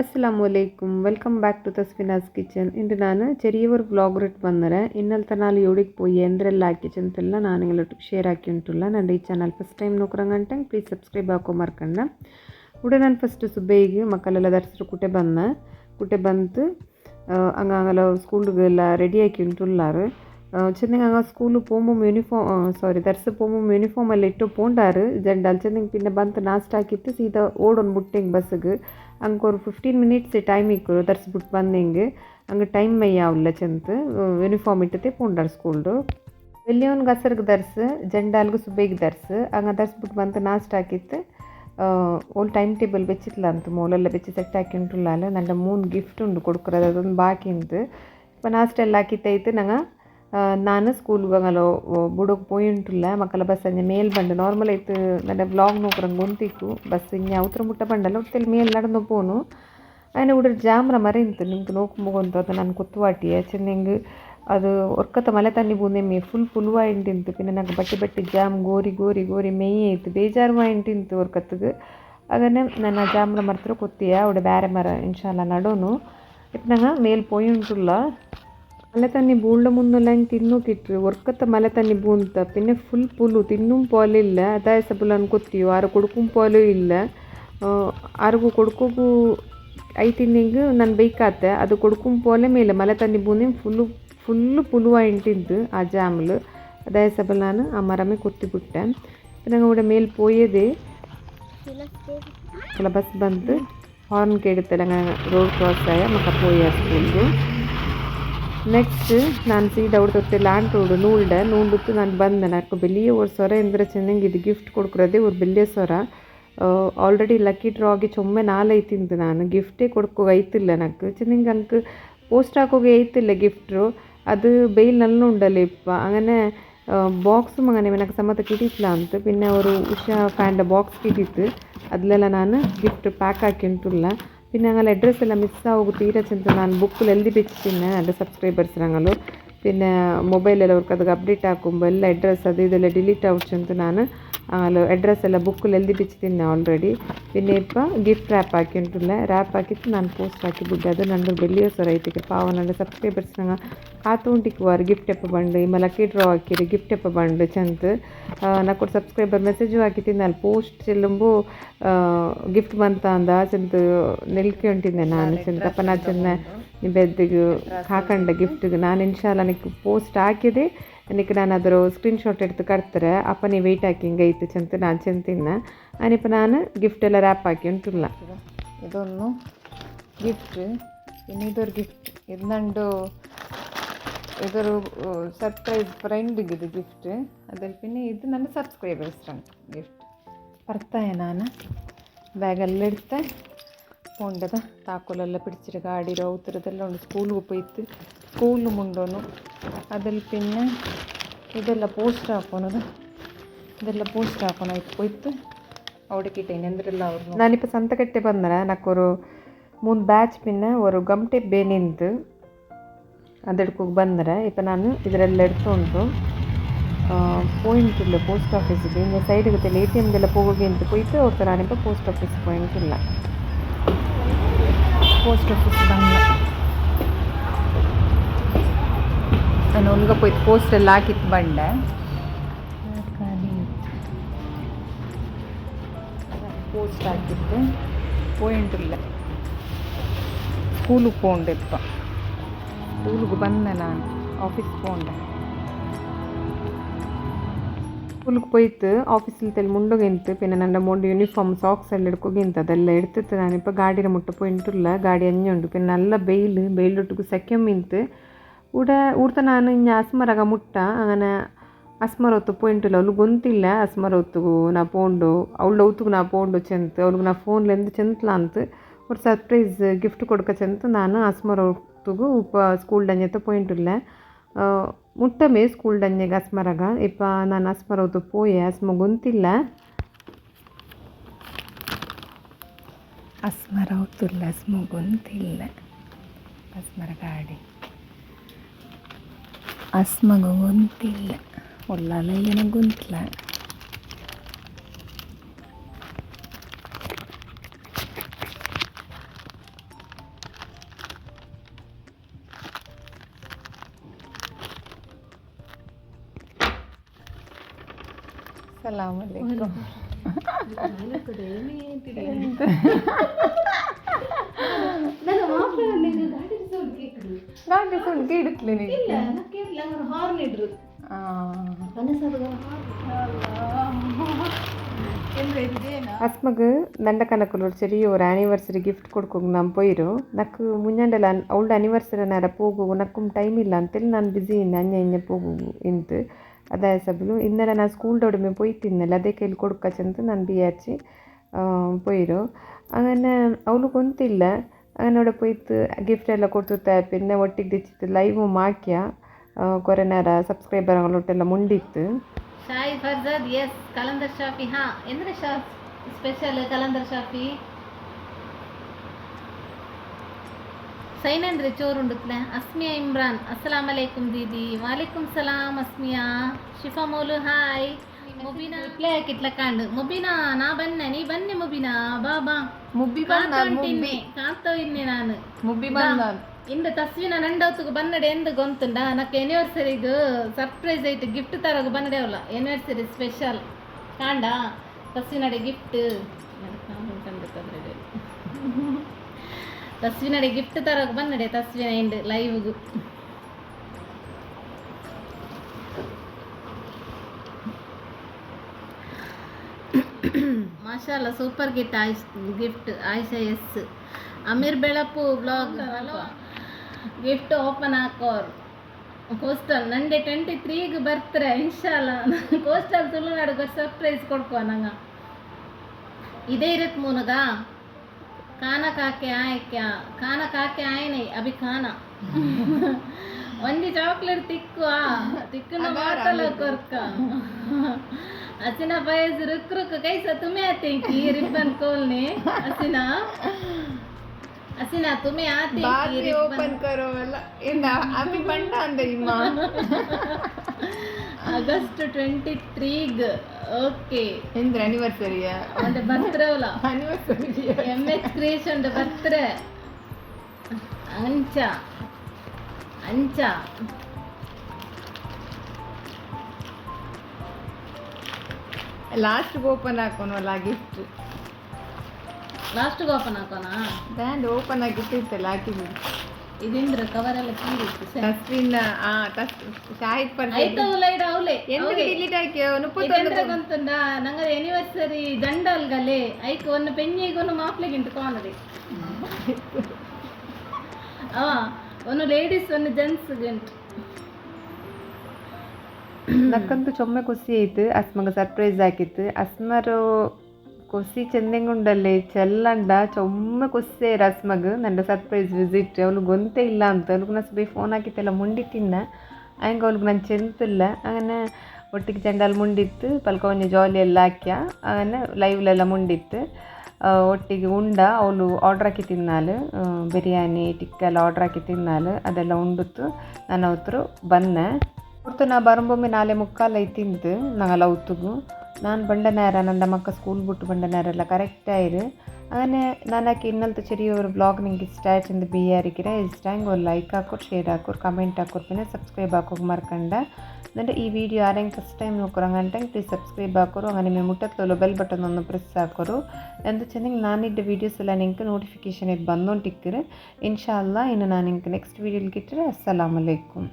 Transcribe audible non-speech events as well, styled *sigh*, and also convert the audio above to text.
ಅಸ್ಸಲಾಮ್ ವಲೈಕುಮ್ welcome back to Taswina's kitchen ಇಂದು ನಾನು ചെറിയൊരു vlog ಬಂದ್ರೆ വന്നരെ ഇന്നലത്തെ നാല് യോടിക്ക് പോയി എന്തെല്ലാം ആക്കിച്ചു ಅಂತೆಲ್ಲ ನಾನು ಎಲ್ಲಟು ಶೇರ್ ಆಕಿ ಉಂಟಲ್ಲ. ನನ್ನ ಈ ಚಾನಲ್ ಫಸ್ಟ್ ಟೈಮ್ ನೋಕ್ರಂಗಂಟೆ ಪ್ಲೀಸ್ ಸಬ್ಸ್ಕ್ರೈಬ್ ಹಾಕೋ ಮರ್ಕಂಡ. ಉಡೆ ನಾನು ಫಸ್ಟ್ ಸುಬ್ಬೇಗಿ ಮಕ್ಕಳೆಲ್ಲ ದರ್ಸರು ಕುಟೆ ಬಂದ. ಕುಟೆ ಬಂತು ಹಂಗಂಗೆಲ್ಲ ಸ್ಕೂಲ್ಗೆಲ್ಲ ರೆಡಿ ಆಕಿ ಉಂಟುಲ್ಲಾರು. వచ్చిందిగా స్కూల్ పోము యూనిఫామ్ ಸಾರಿ ಧರಿಸಿ ಪೋಮು ಯೂನಿಫಾರ್ಮಲ್ಲಿ ಇಟ್ಟು ಪೋಂಡಾರು ಜಂಡ ಅಲ್ಚಂದಿಂಗ್ ಪಿನ್ನ ಬಂತು ನಾಷ್ಟಾಕಿತ್ತು ಸೀದಾ ಓಡೊಂದು ಬಿಟ್ಟೆಂಗೆ ಬಸ್ಸಿಗೆ ಹಂಗೆ ஒரு ஃபிஃப்டீன் மினிட்ஸ் டைமிக்கு தரிசி பிட்டு வந்தேங்க அங்கே டைம் மையாவில் சேர்ந்து யூனிஃபார்ம் இட்டுத்தே பூண்டார் ஸ்கூல்டு வெளியவன் கசருக்கு தரிசு ஜெண்டாலுக்கு சுபைக்கு தரிசு அங்கே தரிசி பிட்டு வந்து நாஸ்டாக்கித்து ஒரு டைம் டேபிள் வச்சுக்கலாந்து மூலில் வச்சு செட் ஆக்கிட்டுள்ளால நல்ல மூணு கிஃப்ட் உண்டு கொடுக்குறது. அது வந்து பாக்கிந்து இப்போ நாஸ்ட் எல்லாம் ஆக்கித்தைத்து நாங்கள் ನಾನು ಸ್ಕೂಲ್ಗೆ ಹಂಗಲ್ಲ ಬುಡಕ್ಕೆ പോയി ಉಂಟುಲ್ಲ ಮಕ್ಕಳ ಬಸ್ ಅಂಜ ಮೇಲ್ ಬಂಡು ನಾರ್ಮಲ್ ಐತೆ ನನ್ನ ಬ್ಲಾಗ್ ನೋಕ್ರಂಗೆ ಗೊಂತಿಕ್ಕು ಬಸ್ ಇಂಜ ಅವತ್ರ ಮುಟ್ಟ ಬಂಡಲ್ಲ ಒಟ್ಟಲ್ಲಿ ಮೇಲ್ ನಡೆದು ಪೋನು ఆయన కూడా జామ్ర మరింత నింకు నోకుముగొంత ಅದು ನಾನು ಕುತ್ತುವಾಟಿ ಚೆನ್ನಿಂಗ್ ಅದು ಒರ್ಕತ ಮಲೆ ತನ್ನಿ ಬೂಂದೆ ಮೇ ಫುಲ್ ಪುಲ್ವಾ ಇಂಟಿಂತು ಪಿನ್ನ ನಂಗೆ ಬಟ್ಟೆ ಬಟ್ಟೆ ಜಾಮ್ ಗೋರಿ ಗೋರಿ ಗೋರಿ ಮೇಯ್ ಐತು ಬೇಜಾರು ಇಂಟಿಂತು ಒರ್ಕತ್ಗೆ ಆಗನೆ ನನ್ನ ಜಾಮ್ರ ಮರ್ತ್ರ ಕೊತ್ತಿಯ ಅವಡೆ ಬೇರೆ ಮರ ಇನ್ಶಾಲ್ಲ ನಡೋನು ಇಪ್ಪ ನಂಗೆ ಮೇಲ್ ಪೋಯಿ ಉಂಟುಲ್ಲ మళ్ళీ తన్ని బూండ ముందులని తిన్నూకిట్రు ఒర్కత మళ్ళీ తన్ని బూంత పిన్నె ఫుల్ పులు తిన్ను పోలు ಇಲ್ಲ ಅದಾಯಸ ಪುಲ್ ಅನ್ಕೊತೀವಿ ಆರು ಕೊಡ್ಕುಂ ಪೋಲು ಇಲ್ಲ ಆರಿಗೂ ಕೊಡ್ಕೋಗೂ ಐತಿಂದಿಂಗ್ ನಾನು ಬೇಯ್ಕಾತೆ ಅದು ಕೊಡ್ಕುಂ ಪೋಲೆ ಮೇಲೆ ಮಲೆ ತನ್ನಿ ಬೂಂದಿ ಫುಲ್ಲು ಫುಲ್ಲು ಪುಲುವ ಇಂಟಿದ್ದು ಆ ಜಾಮ್ಲು ಅದಾಯಸ ಪಲ್ ನಾನು ಆ ಮರಮೇ ಕೊತ್ತಿಬಿಟ್ಟೆ ನಂಗೆ ಕೂಡ ಮೇಲೆ ಪೋಯದೆ ಬಸ್ ಬಂತು ಹಾರ್ನ್ ಕೇಳುತ್ತೆ ನಂಗೆ ರೋಡ್ ಕ್ರಾಸ್ ಆಯ ಮಕ್ಕ ಪೋಯ ಸ್ಕೂಲ್ದು ನೆಕ್ಸ್ಟ್ ನಾನು ಸೀದಾ ಹುಡ್ತೊತ್ತೆ ಲ್ಯಾಂಡ್ ರೋಡು ನೂಲ್ಡೆ ನೂಲ್ಬಿಟ್ಟು ನಾನು ಬಂದೆ ನಾಕು ಬೆಲ್ಲಿಯ ಅವ್ರ ಸ್ವರ ಎಂದ್ರೆ ಚೆನ್ನಾಗಿ ಇದು ಗಿಫ್ಟ್ ಕೊಡ್ಕೊಡೋದೆ ಇವ್ರು ಬೆಲ್ಲಿಯ ಸ್ವರ ಆಲ್ರೆಡಿ ಲಕ್ಕಿ ಡ್ರಾ ಆಗಿ ಚೊಮ್ಮೆ ನಾಳೆ ಐತಿಂತು ನಾನು ಗಿಫ್ಟೇ ಕೊಡ್ಕೋ ಐತಿಲ್ಲ ನಾಲ್ಕು ಚೆನ್ನಾಗಿ ಅಂಕ ಪೋಸ್ಟ್ ಹಾಕೋಗಿ ಐತಿಲ್ಲ ಗಿಫ್ಟ್ರು ಅದು ಬೆಯ್ಲ್ നല്ല ഉണ്ടല്ലോ ഇപ്പം അങ്ങനെ ബോക്സും അങ്ങനെ എനിക്ക് സമ്മത കിട്ടിയിട്ടില്ലാന്ന് പിന്നെ ഒരു ഉഷ ഫാൻ്റെ ബോക്സ് കിട്ടിയിട്ട് അതിലെല്ലാം ഞാൻ ഗിഫ്റ്റ് പാക്ക് ആക്കിയിട്ടുള്ള ಇನ್ನು ಲೆಟ್ರೆಸ್ ಎಲ್ಲ ಮಿಸ್ ಆಗೋಗುತ್ತೆ ಈರಚ್ ಅಂತ ನಾನು ಬುಕ್ಕಲ್ಲಿ ಎಲ್ದಿ ಬೆಚ್ಚಿನ ಅಂದರೆ ಸಬ್ಸ್ಕ್ರೈಬರ್ಸ್ ನಂಗಲು പിന്നെ മൊബൈലിലവർക്ക് അത് അപ്ഡേറ്റ് ആക്കുമ്പോൾ എല്ലാ അഡ്രസ്സ് അത് ഇതെല്ലാം ഡിലീറ്റ് ആവുച്ചെന്ന് ഞാൻ അഡ്രസ്സ് എല്ലാം ബുക്കിൽ എഴുതി വെച്ചിട്ടുണ്ട് ഓൾറെഡി ಆಲ್ರೆಡಿ ഇപ്പോൾ ಗಿಫ್ಟ್ ರ್ಯಾಪ್ ആക്കി ഉണ്ടല്ലേ ರ್ಯಾಪ್ ആക്കിയിട്ട് ನಾನು ಪೋಸ್ಟ್ ಹಾಕಿಬಿಟ್ಟೆ ಅದು ನಂದು ಬೆಲಿಯೋಸರ ಐತಿಗೆ ಪಾವ ನನ್ನ ಸಬ್ಸ್ಕ್ರೈಬರ್ಸ್ ನಂಗೆ ಕಾತುಂಟಿಕ್ಕುವಾರ ಗಿಫ್ಟ್ ಎಪ್ಪ ಬಂಡು ಈ ಲಕ್ಕಿ ಡ್ರಾ ಹಾಕಿರಿ ಗಿಫ್ಟ್ ಎಪ್ಪ ಬಂಡು ಚಂದ ನಕ್ಕೊಟ್ಟು ಸಬ್ಸ್ಕ್ರೈಬರ್ ಮೆಸೇಜು ಹಾಕಿದ್ದೀನಿ ಅಲ್ಲಿ ಪೋಸ್ಟ್ ಚೆಲ್ಲುಂಬು ಗಿಫ್ಟ್ ಬಂತ ಅಂದ ಚಂದ ನಿಲ್ಕೊಂಟಿದ್ದೆ ನಾನು ಚಂದ ಅಪ್ಪ ನಾ ಚೆನ್ನ ಬೆದ್ದಿಗೆ ಹಾಕೊಂಡ ಗಿಫ್ಟ್ಗೆ ನಾನು ಇನ್ಶಾಲ ನಿಕ್ ಪೋಸ್ಟ್ ಹಾಕಿದೆ. ಅನಿಕ್ ನಾನು ಅದರ ಸ್ಕ್ರೀನ್ಶಾಟ್ ಎಡ್ದು ಕಟ್ತಾರೆ. ಅಪ್ಪ, ನೀ ವೆಯ್ಟ್ ಹಾಕಿ ಹಿಂಗೆ ಐತೆ ಚಂತ, ನಾನು ಚಂತಿನ್ನ ಅನಿಪ ನಾನು ಗಿಫ್ಟ್ ಎಲ್ಲ ರ್ಯಾಪ್ ಹಾಕಿ ಉಂಟುಲ್ಲ. ಇದೊಂದು ಗಿಫ್ಟ್ ಇನ್ನಿದೊರ್ ಗಿಫ್ಟ್ ಇದು ನಂದು ಇದರ ಸರ್ಪ್ರೈಸ್ ಫ್ರೆಂಡಿಗೆ ಇದು ಗಿಫ್ಟ್ ಅದರ ಪಿನ್ನೆ, ಇದು ನನ್ನ ಸಬ್ಸ್ಕ್ರೈಬರ್ಸ್ ಗಿಫ್ಟ್ ಬರ್ತಾಯ ನಾನು? ಬ್ಯಾಗಲ್ಲಿಡ್ತೆ പോകേണ്ടത് താക്കോലെല്ലാം പിടിച്ചിട്ട് ഗാഡിയിലോ ഉത്തരതെല്ലാം ഉണ്ട് സ്കൂളിൽ പോയിട്ട് സ്കൂളിലും ഉണ്ടോന്നു അതിൽ പിന്നെ ഇതെല്ലാം പോസ്റ്റ് ആക്കുന്നത് ഇതെല്ലാം പോസ്റ്റ് ആക്കണം പോയിട്ട് അവിടെ കിട്ടേനെ എന്തിരെല്ലാം അവർ ഞാനിപ്പോൾ സന്തകಟ್ಟೆ ಬಂದರೆ ನಾಲ್ಕೂರು ಮೂರು ಬ್ಯಾಚ್ ಪಿನ್ನ ಒಂದು ಗಮಟೆ ಬೇನಿಂದು ಅದಕ್ಕೆ ಬಂದರೆ ಇಪ್ಪ ನಾನು ಇದರೆಲ್ಲ ಎಡ್ಕೊಂಡು പോയിട്ടില്ല പോസ്റ്റ് ഓഫീസിൽ ഇങ്ങനെ സൈഡ് കിട്ടില്ല എ ടി എമ്മിലെല്ലാം പോകുകയെന്ന് പോയിട്ട് ഓർത്തരാനിപ്പോൾ പോസ്റ്റ് ഓഫീസ് പോയിട്ടില്ല போஸ்ட் ஆஃபீஸ் ಬಂದ್ನ ನಾನು ಒಳಗ ಹೋಯ್ತು ಪೋಸ್ಟಲ್ಲಿ ಹಾಕಿತ್ತು ಬಂಡೆ. ಪೋಸ್ಟ್ ಹಾಕಿತ್ತು. போயிட்டுಲ್ಲ ಸ್ಕೂಲಿಗೆ போண்டிಪ್ಪ ಸ್ಕೂಲಿಗೆ ಬಂದೆ ನಾನು. ಆಫೀಸ್ಗೆ போண்டேன் ಸ್ಕೂಲಿಗೆ പോയിട്ട് ഓഫീസിലത്തെ മുണ്ടുകെന്ത് പിന്നെ എൻ്റെ മോണ്ട് യൂണിഫോം സോക്സ് എല്ലാം എടുക്കുകയെന്ത് അതെല്ലാം എടുത്തിട്ട് ഞാനിപ്പോൾ ഗാഡിയുടെ മുട്ട പോയിട്ടില്ല ಗಾಡಿ ಅಂಜುಂಡು പിന്നെ നല്ല വെയിൽ വെയിലൊട്ടുക്ക് സെക്കം മിനിറ്റ് ഇവിടെ ಊರ್ತ ನಾನು ಇನ್ನು ಅಸ್ಮರಾಗ ಮುಟ್ಟ അങ്ങനെ ಅಸ್ಮರೊತ್ತು ಪೋಯಿಂಟಿಲ್ಲ ಅವ್ಳು ಗೊಂತಿಲ್ಲ ಅಸ್ಮರೊತ್ತಿಗೂ ನಾ ಪೋಂಡು ಅವಳು ಔತುಗು ನಾ ಪೋಂಡು ಚೆಂತ ಅವ್ಳಿಗೆ ನಾ ಫೋನ್ಲೆಂದು ಚೆಂತ್ಲ ಅಂತ ஒரு ಸರ್ಪ್ರೈಸ್ ಗಿಫ್ಟ್ ಕೊಡ್ಕ ಚೆಂತ ನಾನು ಅಸ್ಮರೊತ್ತಿಗೂ ಉಪ ಸ್ಕೂಲ್ ಡಂಜೆತ್ತ ಪೋಯಿಂಟಿಲ್ಲ ಮುಟ್ಟಮೆ ಸ್ಕೂಲ್ ಡಂಜೆಗೆ ಅಸ್ಮರಗ ಇಪ್ಪ, ನಾನು ಅಸ್ಮರೊತ್ತು ಪೋಯೆ ಅಸ್ಮ ಗೊಂತಿಲ್ಲ ಅಸ್ಮರ ಹೊತ್ತುಲ್ಲ ಅಸ್ಮ ಅಸ್ಮರ ಗಾಡಿ. ಅಸ್ಮಗ ಗೊಂತಿಲ್ಲ ಒಳ್ಳಾಲ ಸಲಾಮ್ ಅಲೈಕುಂ ನನ್ನ ಮಾಫ್ಲಲ್ಲಿ ಗಾಡಿ ಸೌಂಡ್ ಕೇಳಿದ್ರು ಗಾಡಿ ಸುಂಡ್ ಕೇಳಿತ್ಲೆ ನೀನು ಇಲ್ಲ ನಾ ಕೇಳಿಲ್ಲ ಅವರು ಹಾರ್ನ್ ಇಡ್ರು ಆ ಅಸ್ಮಗ್ ನಂಡ ಕನಕುಲು ಚೆರಿಯ ஒரு ಆನಿವರ್ಸರಿ ಗಿಫ್ಟ್ ಕೊಡ್ಕೋಗ್ ನಾನು ಪೋಯಿರು ನಕ್ ಮುಂಜಾಂಡೆಲ ಅವಳ ಆನಿವರ್ಸರಿ ನಾರ ಪೋಗು ನಕ್ಕುಮ್ ಟೈಮ್ ಇಲ್ಲ ಅಂತೇಳಿ ನಾನು ಬಿಸಿ ಇನ್ನ ಅಂಜ ಇಂಜ ಪೋಗು ಇಂತು ಅದಾಯ ಸಬಲು ಇನ್ನೆಲ್ಲ ನಾನು ಸ್ಕೂಲ್ ಡೊಡಮೆ ಪೋಯ್ತಿನ್ನಲ್ಲ ಅದೇ ಕೈಲಿ ಕೊಡ್ಕಚಂತ ನಾನು ಬಿಯಾಚಿ ಪೋಯಿರು അങ്ങനെ ಅವಳು ಗೊಂತಿಲ್ಲ അങ്ങനെ പോയിട്ട് ಗಿಫ್ಟ್ ಎಲ್ಲ ಕೊಡ್ತು പിന്നെ ಒಟ್ಟಿಗೆ ದಿಚ್ಚಿತ್ತು ಲೈವ್ ಮಾಕ್ಯ ಕೊರೆ ನೇರ ಸಬ್ಸ್ಕ್ರೈಬರ್ಗಳೊಟ್ಟೆಲ್ಲ ಮುಂಡಿತ್ತು ಶಾಯಿ ಫರ್ಜಾದ್ ಎಸ್ ಕಲಂದರ್ ಶಾಫಿ ಹಾ ಎಂದ್ರೆ ಶಾ ಸ್ಪೆಷಲ್ ಕಲಂದರ್ ಶಾಫಿ ಸೈನೇಂದ್ರ ಚೋರುಂಡುತ್ಲೆ ಅಸ್ಮಿಯಾ ಇಮ್ರಾನ್ ಅಸ್ಸಲಾಮ್ ಅಲೈಕುಂ ದೀದಿ ವಾಲೇಕುಂ ಸಲಾಮ್ ಅಸ್ಮಿಯಾ ಶಿಫಾ ಮೌಲು ಹಾಯ್ ಮುಬಿನಾ ರಿಪ್ಲೈ ಹಾಕಿತ್ಲ ಕಾಂಡು ಮುಬಿನಾ ನಾ ಬನ್ನೆ ನೀ ಬನ್ನಿ ಮುಬಿನಾ ಬಾ ಬಾ ಮುಬ್ಬಿ ಬಂದ ಕಾಂತೋಂಟಿನ್ನೆ ಕಾಂತೋ ಇನ್ನೆ ನಾನು ಮುಬ್ಬಿ ಬಂದ ಇಂದು ತಸ್ವಿನ ನಂಡವತ್ತಿಗೆ ಬನ್ನಡೆ ಎಂದು ಗೊಂತುಂಡ ನಕ್ಕ ಎನಿವರ್ಸರಿಗೂ ಸರ್ಪ್ರೈಸ್ ಐತೆ ಗಿಫ್ಟ್ ತರೋಗ ಬನ್ನಡೆ ಅವಲ್ಲ ಎನಿವರ್ಸರಿ ಸ್ಪೆಷಲ್ ಕಾಂಡ ತಸ್ವಿನಡೆ ಗಿಫ್ಟ್ ತಸ್ವಿನಡೆ ಗಿಫ್ಟ್ ತರೋಗ ಬಂದಡೆ ತಸ್ವಿನ ಎಂಡ್ ಲೈವ್ಗೂ ಮಾಶಾಲ ಸೂಪರ್ ಗಿಫ್ಟ್ ಆಯ್ಸ್ ಗಿಫ್ಟ್ ಆಯ್ಷಾ ಎಸ್ ಅಮೀರ್ ಬೆಳಪು ಬ್ಲಾಗ್ ಗಿಫ್ಟ್ ಓಪನ್ ಹಾಕೋರ್. ಕೋಸ್ಟಲ್ ನಂಡೆ ಟ್ವೆಂಟಿ ತ್ರೀಗೆ ಬರ್ತಾರೆ ಇನ್ಶಾಲ್ಲ. ಕೋಸ್ಟಲ್ ತುಳುನಾಡು ಸರ್ಪ್ರೈಸ್ ಕೊಡ್ಕೋ ನಂಗ. ಇದೇ ಇರತ್ತೆ ಮುನಗ. ಕಾನ ಕಾಕೆ ಆಯ್ಕ್ಯ ಕಾನ ಕಾಕೆ ಆಯನೆ ಅಭಿ ಕಾನ ಒಂದಿ ಚಾಕ್ಲೇಟ್ ಆ ತಿಕ್ಕನ ಬಾಟಲ ಕೊರ್ಕ. ಅಸಿನ ಬಯಸ್ ರುಕ್ ರುಕ್ ಕೈಸ ತುಮೆ ಆತೇಂಕಿ ಕಿ ರಿಬ್ಬನ್ ಕೋಲ್ನೆ. ಅಸಿನ ಅಸಿನ ತುಮೆ ಆತೇಂಕಿ ಕಿ. ಓಪನ್ ಕರೋ ಎಲ್ಲ ಅಭಿ ಬಂಡ ಅಂದ ಇಮ್ಮ *laughs* ಆಗಸ್ಟ್ ಟ್ವೆಂಟಿ ತ್ರೀಗ್ ಓಕೆ ಎಂದ್ರ ಅನಿವರ್ಸರಿಯ ಒಂದು ಬರ್ತ್ರವಲ್ಲ ಅನಿವರ್ಸರಿ ಎಮ್ ಎಚ್ ಕ್ರಿಯೇಷನ್ ಬರ್ತ್ರೆ ಅಂಚ ಅಂಚ ಲಾಸ್ಟ್ ಓಪನ್ ಹಾಕೋನಲ್ಲ ಗಿಫ್ಟ್ ಲಾಸ್ಟ್ಗೆ ಓಪನ್ ಹಾಕೋಣ ಬ್ಯಾಂಡ್ ಓಪನ್ ಆಗಿಟ್ಟಿರ್ತಲ್ಲ ಹಾಕಿದ್ದು ಇದಿಂದ್ರ ಕವರ್ ಎಲ್ಲ ಸರಿ. ಆ ಶಾಹಿದ್ ಪರ್ಸೆಂಟ್ ಆಯ್ತು ಲೈಡ್ ಅವಳೆ ಎಂತ ಡಿಲೀಟ್ ಅವ ಒಂದು ಲೇಡೀಸ್ ಒಂದು ಜೆಂಟ್ಸ್ ಗಂಟು ನಕ್ಕಂತೂ ಚೊಮ್ಮೆ ಖುಷಿ ಆಯ್ತು. ಅಸ್ಮಗ ಸರ್ಪ್ರೈಸ್ ಹಾಕಿತ್ತು. ಅಸ್ಮರು ಖುಷಿ ಚೆಂದಂಗುಂಡಲ್ಲಿ ಚೆಲ್ಲಂಡ ಚೊಮ್ಮೆ ಖುಷಿ ಅಸ್ಮಗ್ ನಂದು ಸರ್ಪ್ರೈಸ್ ವಿಸಿಟ್ ಅವಳು ಗೊಂತೆ ಇಲ್ಲ ಅಂತ ಅವ್ಳಿಗೆ ನಾನು ಸುಬಿ ಫೋನ್ ಹಾಕಿತ್ತೆಲ್ಲ ಮುಂಡಿಟ್ಟಿನ್ನ ಹಂಗೆ ಅವ್ಳಿಗೆ ನಾನು ಚೆಂತಿಲ್ಲ അങ്ങനെ ಒಟ್ಟಿಗೆ ಚೆಂಡಲ್ಲಿ ಮುಂಡಿತ್ತು ಪಲ್ಕ ಒಂಜಿ ಜಾಲಿ ಎಲ್ಲ ಹಾಕ್ಯ അങ്ങനെ ಲೈವ್ಲೆಲ್ಲ ಮುಂಡಿತ್ತು ಆ, ಒಟ್ಟಿಗೆ ಉಂಡ ಅವಳು ಆರ್ಡ್ರ್ ಹಾಕಿ ತಿನ್ನಾಲು ಆ, ಬಿರಿಯಾನಿ ಟಿಕ್ಕ ಎಲ್ಲ ಆರ್ಡ್ರ್ ಹಾಕಿ ತಿನ್ನಾಲು ಅದೆಲ್ಲ ಉಂಡಿತ್ತು ನಾನು ಅವತ್ತು ಬನ್ನೆ ಹೊರ್ತು ನಾ ಬರಂಬೊಮ್ಮೆ ನಾಳೆ ಮುಕ್ಕಾಲ ತಿಂತು ನಂಗಲ್ಲ ಉತ್ತುಗು ನಾನು ಬಂಡ ನೇರ ನನ್ನ ಮಕ್ಕ ಸ್ಕೂಲ್ ಬಿಟ್ಟು ಬಂಡ ನೇರೆಲ್ಲ ಕರೆಕ್ಟ್ ಆಯಿರು അങ്ങനെ ನನಗೆ ಇನ್ನಲ್ತು ചെറിയൊരു ಬ್ಲಾಗ್ ನಿಂಗೆ ಇಷ್ಟ ಆಯ್ತು ಬಿ ಯಾರಿಗಿರ ಇಷ್ಟ ಹಂಗೆ ಒಂದು ಲೈಕ್ ಹಾಕೋರು ಶೇರ್ ಹಾಕೋರು ಕಮೆಂಟ್ ಹಾಕೋರು പിന്നെ ಸಬ್ಸ್ಕ್ರೈಬ್ ಹಾಕೋಕೆ ಮರ್ಕಂಡ എന്നിട്ട് ಈ video ಆರೆಂಗೆ first time ನೋಡ್ಕೊರು ಹಂಗಂಟೆ please subscribe ಹಾಕೋರು അങ്ങനെ ಮೇ ಮುಟ್ಟತ್ತಲು ಬೆಲ್ ಬಟನ್ ಒಂದು ಪ್ರೆಸ್ ಹಾಕೋರು ಎಂತ ಚೆನ್ನಾಗಿ ನಾನಿದ್ದ ವೀಡಿಯೋಸ್ ಎಲ್ಲ ನಿಂಗೆ ನೋಟಿಫಿಕೇಶನ್ ಇದು ಬಂದೊಂಟಿಕ್ಕರು ಇನ್ಶಾ ಅಲ್ಲಾ ಇನ್ನು ನಾನು ನಿಂಗೆ ನೆಕ್ಸ್ಟ್ ವೀಡಿಯೋಲಿ ಗಿಟ್ಟರೆ ಅಸ್ಸಲಾಮಲೈಕುಮ್